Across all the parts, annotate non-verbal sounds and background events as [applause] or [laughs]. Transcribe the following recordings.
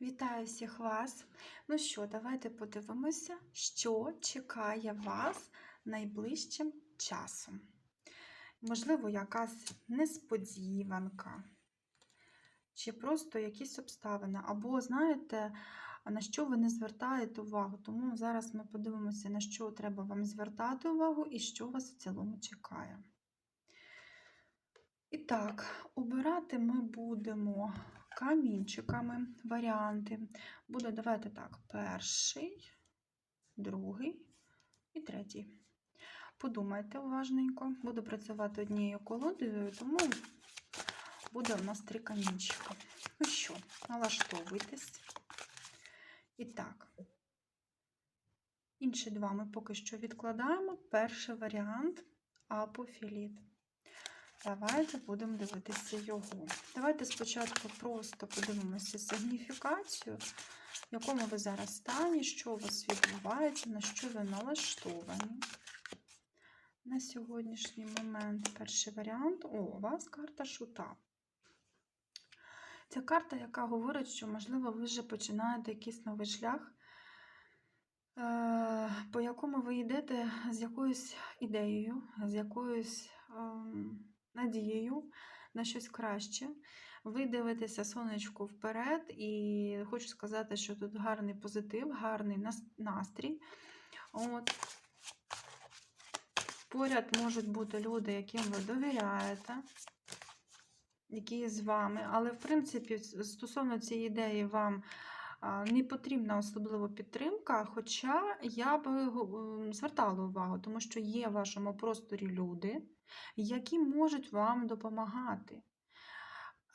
Вітаю всіх вас! Ну що, давайте подивимося, що чекає вас найближчим часом. Можливо, якась несподіванка, чи просто якісь обставини, або знаєте, на що ви не звертаєте увагу. Тому зараз ми подивимося, на що треба вам звертати увагу і що вас в цілому чекає. І так, обирати ми будемо камінчиками варіанти. Буде, давайте так, перший, другий і третій. Подумайте уважненько. Буду працювати однією колодою, тому буде у нас три камінчика. Ну що, налаштовуйтесь. І так, інші два ми поки що відкладаємо. Перший варіант апофіліт. Давайте будемо дивитися його. Давайте спочатку просто подивимося сигніфікацію, в якому ви зараз стані, що у вас відбувається, на що ви налаштовані. На сьогоднішній момент перший варіант. О, у вас карта шута. Це карта, яка говорить, що, можливо, ви вже починаєте якийсь новий шлях, е, по якому ви йдете з якоюсь ідеєю, з якоюсь ем, надією на щось краще. Ви дивитеся сонечку вперед, і хочу сказати, що тут гарний позитив, гарний настрій. От. Поряд можуть бути люди, яким ви довіряєте, які з вами, але, в принципі, стосовно цієї ідеї, вам не потрібна особливо підтримка, хоча я би звертала увагу, тому що є в вашому просторі люди, які можуть вам допомагати.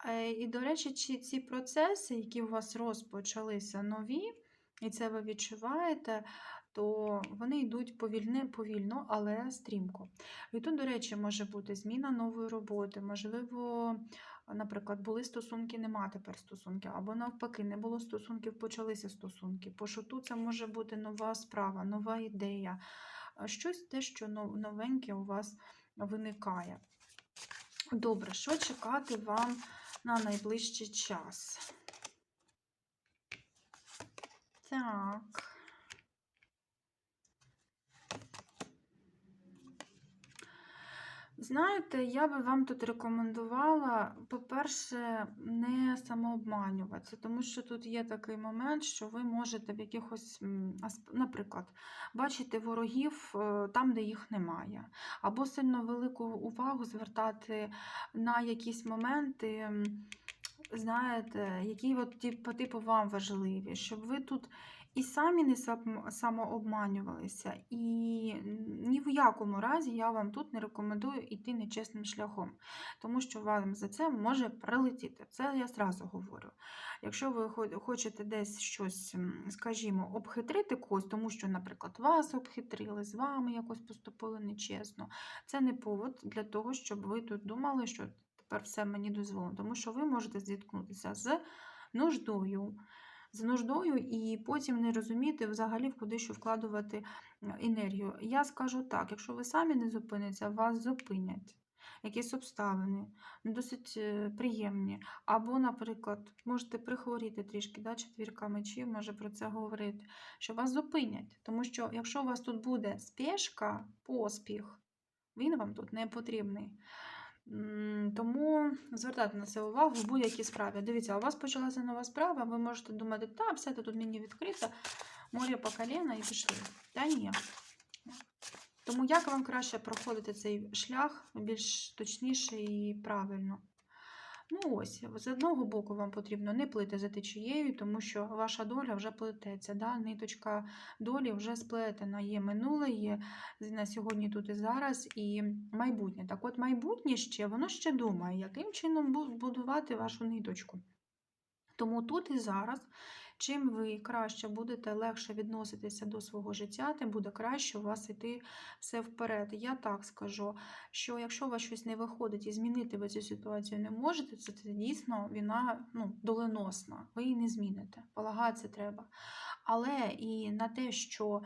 Е, і, до речі, чи ці процеси, які у вас розпочалися нові, і це ви відчуваєте, то вони йдуть повільно, повільно, але стрімко. І тут, до речі, може бути зміна нової роботи, можливо, наприклад, були стосунки, нема тепер стосунків, або навпаки, не було стосунків, почалися стосунки. По шуту це може бути нова справа, нова ідея, щось те, що новеньке у вас виникає. Добре, що чекати вам на найближчий час? Так. Знаєте, я би вам тут рекомендувала, по-перше, не самообманюватися, тому що тут є такий момент, що ви можете в якихось, наприклад, бачити ворогів е, там, де їх немає, або сильно велику увагу звертати на якісь моменти, знаєте, які от, по типу вам важливі, щоб ви тут і самі не самообманювалися, і ні в якому разі я вам тут не рекомендую йти нечесним шляхом, тому що вам за це може прилетіти. Це я зразу говорю. Якщо ви хочете десь щось, скажімо, обхитрити когось, тому що, наприклад, вас обхитрили, з вами якось поступили нечесно, це не повод для того, щоб ви тут думали, що тепер все мені дозволено, тому що ви можете зіткнутися з нуждою з нуждою і потім не розуміти взагалі, в куди що вкладувати енергію. Я скажу так: якщо ви самі не зупините, вас зупинять. Якісь обставини, досить е, приємні. Або, наприклад, можете прихворіти трішки, да, четвірка мечів може про це говорити, що вас зупинять. Тому що, якщо у вас тут буде спешка, поспіх, він вам тут не потрібний. Тому звертайте на це увагу в будь-якій справі. Дивіться, у вас почалася нова справа, ви можете думати, та, все це тут мені відкрито, море по коліна і пішли. Та ні. Тому як вам краще проходити цей шлях більш точніше і правильно? Ну ось, з одного боку, вам потрібно не плити за течією, тому що ваша доля вже плететься. Да? Ниточка долі вже сплетена. Є минуле, є на сьогодні, тут і зараз, і майбутнє. Так от майбутнє ще, воно ще думає, яким чином будувати вашу ниточку. Тому тут і зараз Чим ви краще будете легше відноситися до свого життя, тим буде краще у вас йти все вперед. Я так скажу, що якщо у вас щось не виходить і змінити ви цю ситуацію не можете, це, це дійсно війна ну, доленосна. Ви її не зміните. Полагатися треба. Але і на те, що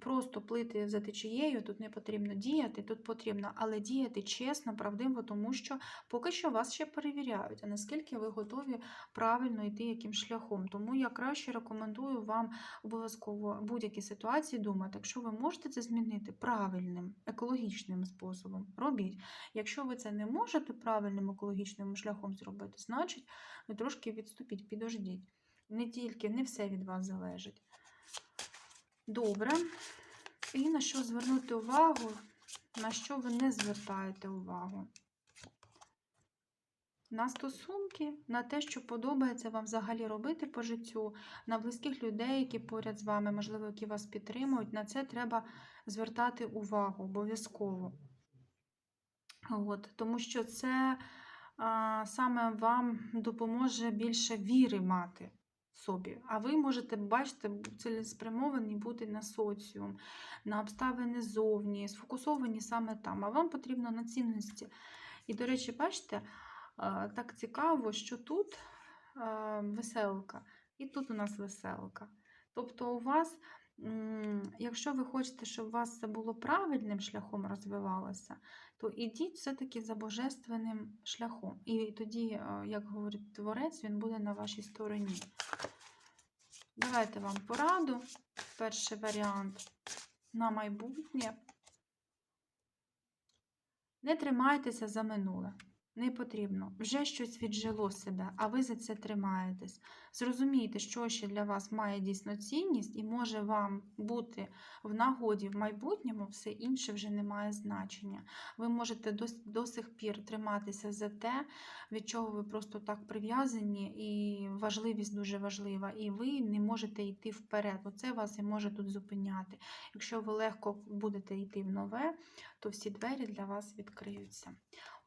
просто плити за течією, тут не потрібно діяти, тут потрібно, але діяти чесно, правдиво, тому що поки що вас ще перевіряють, а наскільки ви готові правильно йти яким шляхом. Тому я краще рекомендую вам обов'язково в будь-якій ситуації думати, якщо ви можете це змінити правильним, екологічним способом, робіть. Якщо ви це не можете правильним екологічним шляхом зробити, значить ви трошки відступіть, підождіть. Не тільки, не все від вас залежить. Добре. І на що звернути увагу, на що ви не звертаєте увагу? На стосунки, на те, що подобається вам взагалі робити по життю, на близьких людей, які поряд з вами, можливо, які вас підтримують, на це треба звертати увагу обов'язково. От, тому що це а, саме вам допоможе більше віри мати собі. А ви можете, бачите, цілеспрямовані бути на соціум, на обставини зовні, сфокусовані саме там. А вам потрібно на цінності. І, до речі, бачите, так цікаво, що тут веселка, і тут у нас веселка. Тобто у вас, якщо ви хочете, щоб у вас це було правильним шляхом розвивалося, то ідіть все-таки за божественним шляхом. І тоді, е, як говорить творець, він буде на вашій стороні. Давайте вам пораду. Перший варіант на майбутнє. Не тримайтеся за минуле. Не потрібно. Вже щось віджило себе, а ви за це тримаєтесь. Зрозумійте, що ще для вас має дійсно цінність і може вам бути в нагоді в майбутньому, все інше вже не має значення. Ви можете до, до сих пір триматися за те, від чого ви просто так прив'язані, і важливість дуже важлива, і ви не можете йти вперед. Оце вас і може тут зупиняти. Якщо ви легко будете йти в нове, то всі двері для вас відкриються.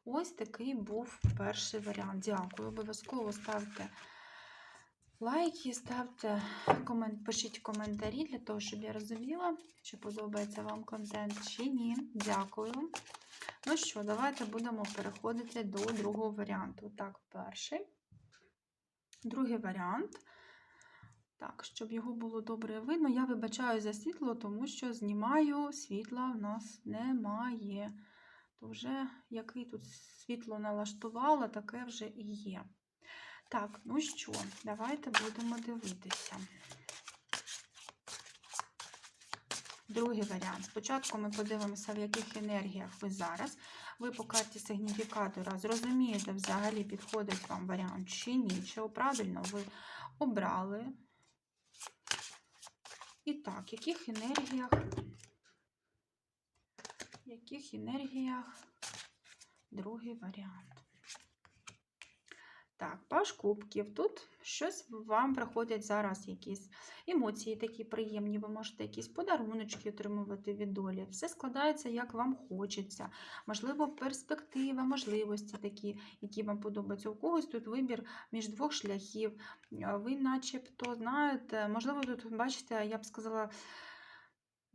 Ось такий був перший варіант. Дякую. Обов'язково ставте лайки, ставте комент, пишіть коментарі для того, щоб я розуміла, чи подобається вам контент, чи ні. Дякую. Ну що, давайте будемо переходити до другого варіанту. Так, перший. Другий варіант. Так, щоб його було добре видно, я вибачаю за світло, тому що знімаю, світла в нас немає. То вже який тут світло налаштувала, таке вже і є. Так, ну що, давайте будемо дивитися. Другий варіант. Спочатку ми подивимося, в яких енергіях ви зараз. Ви по карті сигніфікатора зрозумієте, взагалі підходить вам варіант чи ні, чи правильно ви обрали. І так, в яких енергіях, яких енергіях другий варіант. Так, паш кубків. Тут щось вам приходять зараз якісь емоції такі приємні, ви можете якісь подаруночки отримувати від долі. Все складається, як вам хочеться. Можливо, перспектива, можливості такі, які вам подобаються. У когось тут вибір між двох шляхів. Ви начебто знаєте, можливо, тут, бачите, я б сказала,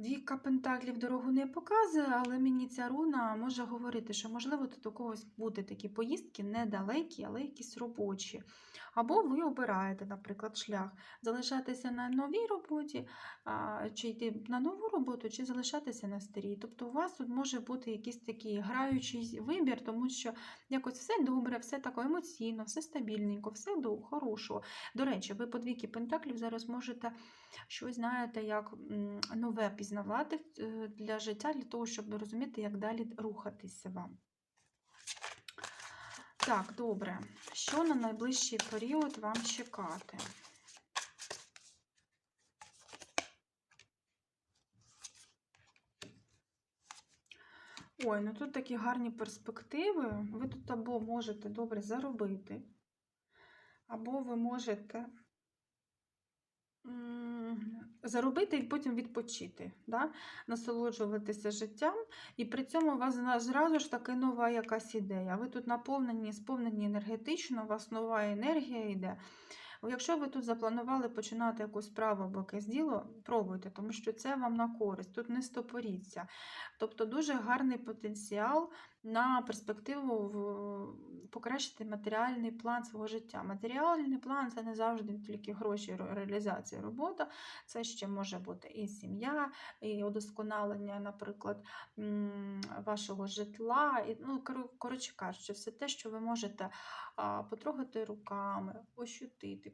Двійка пентаклів дорогу не показує, але мені ця руна може говорити, що, можливо, тут у когось будуть такі поїздки недалекі, але якісь робочі. Або ви обираєте, наприклад, шлях залишатися на новій роботі, чи йти на нову роботу, чи залишатися на старій. Тобто у вас тут може бути якийсь такий граючий вибір, тому що якось все добре, все таке емоційно, все стабільненько, все до хорошого. До речі, ви по двійки пентаклів зараз можете щось, знаєте, як нове пізнавати е, для життя, для того, щоб розуміти, як далі рухатися вам. Так, добре. Що на найближчий період вам чекати? Ой, ну тут такі гарні перспективи. Ви тут або можете добре заробити, або ви можете заробити і потім відпочити, да? насолоджуватися життям, і при цьому у вас зразу ж таки нова якась ідея. Ви тут наповнені, сповнені енергетично, у вас нова енергія йде. Якщо ви тут запланували починати якусь справу або якесь діло, пробуйте, тому що це вам на користь, тут не стопоріться. Тобто дуже гарний потенціал на перспективу покращити матеріальний план свого життя. Матеріальний план це не завжди тільки гроші, реалізація, робота. Це ще може бути і сім'я, і удосконалення, наприклад, вашого житла. І, ну, коротше кажучи, все те, що ви можете потрогати руками, ощутити,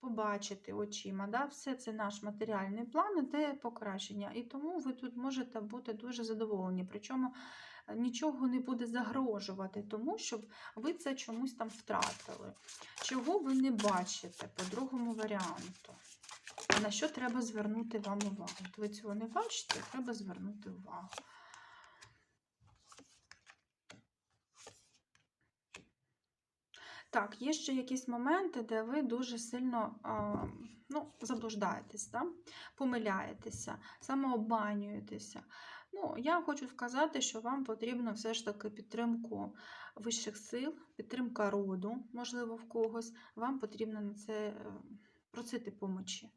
побачити очима. Да? Все це наш матеріальний план, іде покращення. І тому ви тут можете бути дуже задоволені. Причому нічого не буде загрожувати, тому щоб ви це чомусь там втратили. Чого ви не бачите по другому варіанту? На що треба звернути вам увагу? От ви цього не бачите, треба звернути увагу. Так, є ще якісь моменти, де ви дуже сильно ну, заблуждаєтесь, да? помиляєтеся, самообманюєтеся. Ну, я хочу сказати, що вам потрібно все ж таки підтримку вищих сил, підтримка роду, можливо, в когось. Вам потрібно на це е, просити помочі.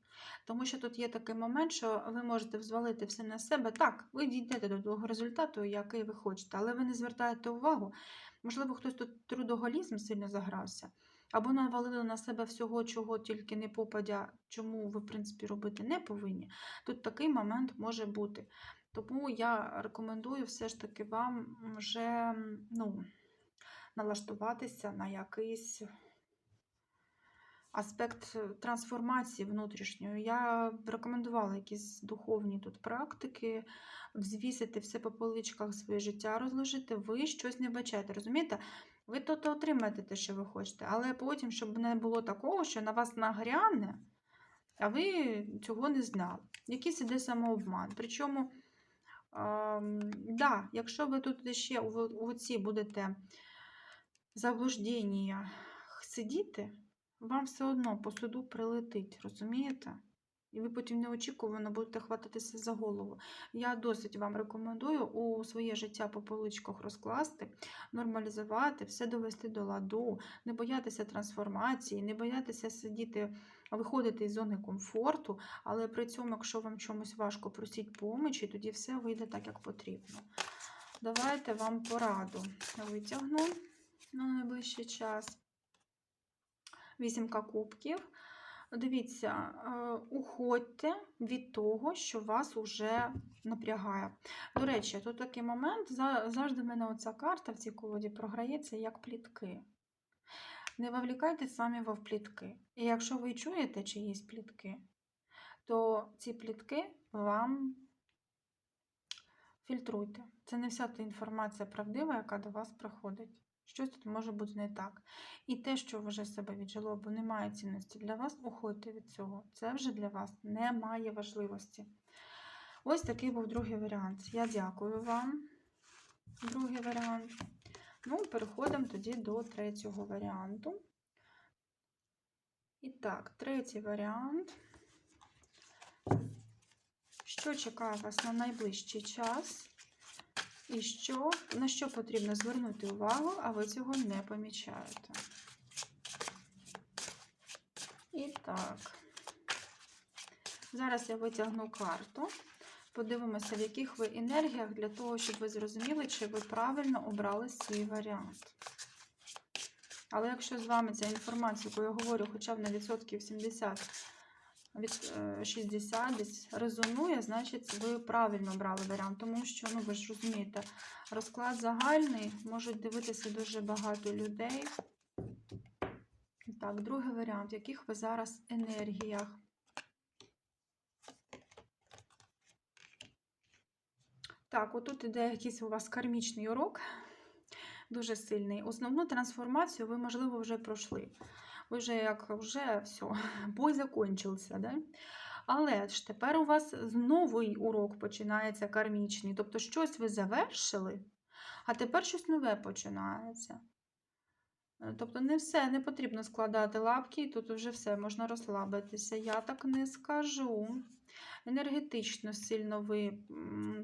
Тому що тут є такий момент, що ви можете взвалити все на себе. Так, ви дійдете до того результату, який ви хочете, але ви не звертаєте увагу. Можливо, хтось тут трудоголізм сильно загрався, або навалили на себе всього, чого тільки не попадя, чому ви, в принципі, робити не повинні. Тут такий момент може бути. Тому я рекомендую все ж таки вам вже ну, налаштуватися на якийсь аспект е, трансформації внутрішньої. Я б рекомендувала якісь духовні тут практики, взвісити все по поличках своє життя, розложити. Ви щось не бачаєте, розумієте? Ви тут отримаєте те, що ви хочете, але потім, щоб не було такого, що на вас нагряне, а ви цього не знали. Якийсь іде самообман. Причому, ем, да, якщо ви тут ще у оці будете заблуждення сидіти, вам все одно по суду прилетить, розумієте? І ви потім неочікувано будете хвататися за голову. Я досить вам рекомендую у своє життя по поличках розкласти, нормалізувати, все довести до ладу, не боятися трансформації, не боятися сидіти, виходити із зони комфорту, але при цьому, якщо вам чомусь важко, просіть помочі, тоді все вийде так, як потрібно. Давайте вам пораду витягну на найближчий час. Вісімка кубків. Дивіться, е, уходьте від того, що вас вже напрягає. До речі, тут такий момент, завжди в мене оця карта в цій колоді програється як плітки. Не вовлікайте самі в плітки. І якщо ви чуєте чиїсь плітки, то ці плітки вам фільтруйте. Це не вся та інформація правдива, яка до вас приходить. Щось тут може бути не так. І те, що вже себе віджило, бо немає цінності для вас, уходьте від цього. Це вже для вас не має важливості. Ось такий був другий варіант. Я дякую вам. Другий варіант. Ну, переходимо тоді до третього варіанту. І так, третій варіант. Що чекає вас на найближчий час? І що, на що потрібно звернути увагу, а ви цього не помічаєте. І так, зараз я витягну карту. Подивимося, в яких ви енергіях, для того, щоб ви зрозуміли, чи ви правильно обрали свій варіант. Але якщо з вами ця інформація, яку я говорю, хоча б на відсотків 70 від е, 60 десь резонує, значить ви правильно обрали варіант, тому що, ну ви ж розумієте, розклад загальний, можуть дивитися дуже багато людей. Так, другий варіант, в яких ви зараз енергіях. Так, отут іде якийсь у вас кармічний урок, дуже сильний. Основну трансформацію ви, можливо, вже пройшли. Ви вже як вже все, [laughs] бой закончився, да? Але ж тепер у вас новий урок починається кармічний. Тобто щось ви завершили, а тепер щось нове починається. Е, Тобто не все, не потрібно складати лапки, і тут вже все, можна розслабитися. Я так не скажу. Енергетично сильно ви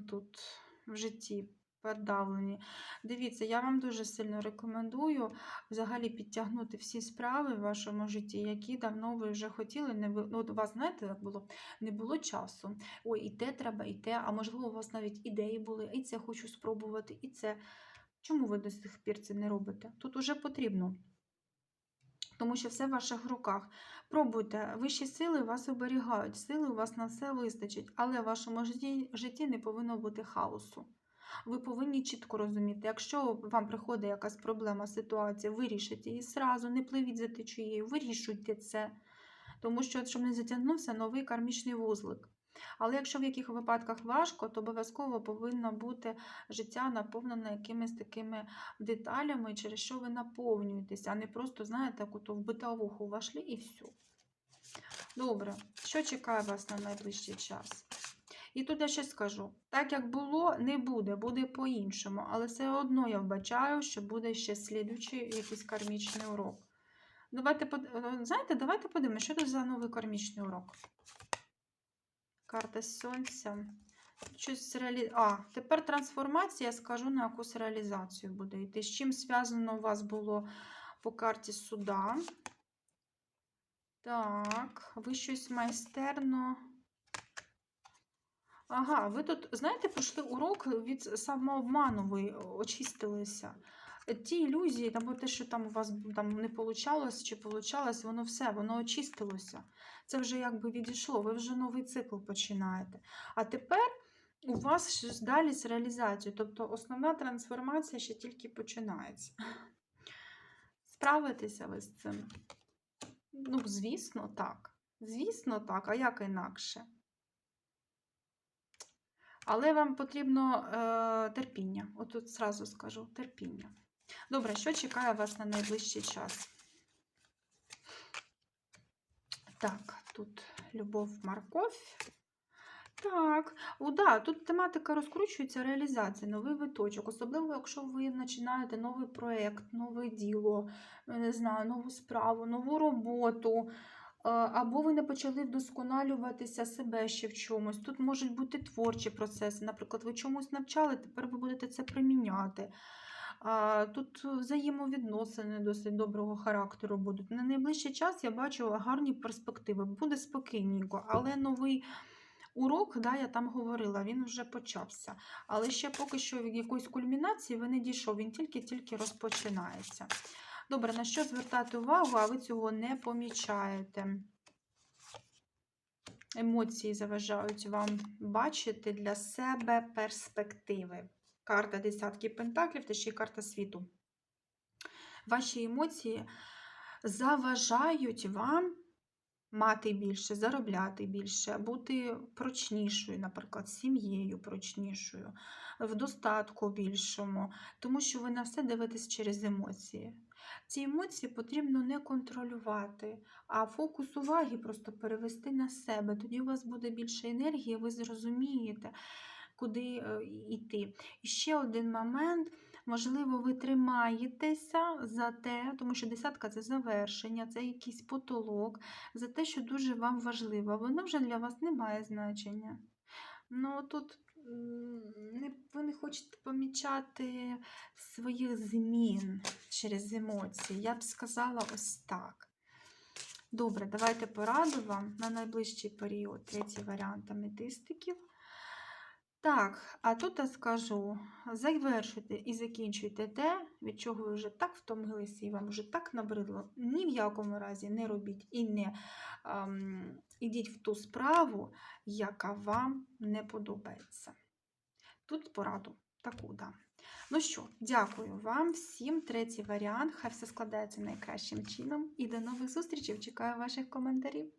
тут в житті подавлені. Дивіться, я вам дуже сильно рекомендую взагалі підтягнути всі справи в вашому житті, які давно ви вже хотіли. Не ви... ну, у вас, знаєте, як було? Не було часу. Ой, і те треба, і те, а можливо, у вас навіть ідеї були, і це хочу спробувати, і це. Чому ви до сих пір це не робите? Тут уже потрібно. Тому що все в ваших руках. Пробуйте, вищі сили вас оберігають, сили у вас на все вистачить, але в вашому житті не повинно бути хаосу. Ви повинні чітко розуміти, якщо вам приходить якась проблема, ситуація, вирішіть її зразу, не пливіть за течією, вирішуйте це. Тому що, щоб не затягнувся новий кармічний вузлик. Але якщо в яких випадках важко, то обов'язково повинно бути життя наповнене якимись такими деталями, через що ви наповнюєтеся, а не просто, знаєте, як ото в битовуху вошли і все. Добре, що чекає вас на найближчий час? І тут я ще скажу: так як було, не буде, буде по-іншому. Але все одно я вбачаю, що буде ще слідучий якийсь кармічний урок. Давайте, е, знаєте, давайте подивимося, що це за новий кармічний урок. Карта сонця. Щось реалі... А, тепер трансформація, я скажу, на якусь реалізацію буде йти. З чим зв'язано у вас було по карті суда? Так, ви щось майстерно. Ага, ви тут, знаєте, пройшли урок від самообману, ви очистилися. Ті ілюзії, або те, що там у вас там не получалось чи получалось, воно все, воно очистилося. Це вже якби відійшло, ви вже новий цикл починаєте. А тепер у вас щось далі з реалізацією. Тобто основна трансформація ще тільки починається. Справитеся ви з цим? Ну, звісно, так. Звісно, так, а як інакше? Але вам потрібно е, терпіння. От тут зразу скажу терпіння. Добре, що чекає вас на найближчий час? Так, тут любов, морковь. Так, о, да, тут тематика розкручується, реалізація, новий виточок. Особливо, якщо ви починаєте новий проєкт, нове діло, е, не знаю, нову справу, нову роботу. Е, Або ви не почали вдосконалюватися себе ще в чомусь. Тут можуть бути творчі процеси. Наприклад, ви чомусь навчали, тепер ви будете це приміняти. Тут взаємовідносини досить доброго характеру будуть. На найближчий час я бачу гарні перспективи. Буде спокійненько, але новий урок, да, я там говорила, він вже почався. Але ще поки що від якоїсь кульмінації ви не дійшов, він тільки-тільки розпочинається. Добре, на що звертати увагу, а ви цього не помічаєте. Емоції заважають вам бачити для себе перспективи. Карта десятки пентаклів та ще й карта світу. Ваші емоції заважають вам мати більше, заробляти більше, бути прочнішою, наприклад, сім'єю прочнішою, в достатку більшому, тому що ви на все дивитесь через емоції. Ці емоції потрібно не контролювати, а фокус уваги просто перевести на себе. Тоді у вас буде більше енергії, ви зрозумієте, куди е, йти. І ще один момент. Можливо, ви тримаєтеся за те, тому що десятка це завершення, це якийсь потолок, за те, що дуже вам важливо. Воно вже для вас не має значення. Ну, тут ви не хочете помічати своїх змін через емоції. Я б сказала ось так. Добре, давайте пораду вам на найближчий період. Третій варіант аметистиків. Так, а тут я скажу: завершуйте і закінчуйте те, від чого ви вже так втомилися і вам вже так набридло. Ні в якому разі не робіть і не ем, ідіть в ту справу, яка вам не подобається. Тут пораду таку дам. Ну що, дякую вам всім. Третій варіант. Хай все складається найкращим чином. І до нових зустрічей. Чекаю ваших коментарів.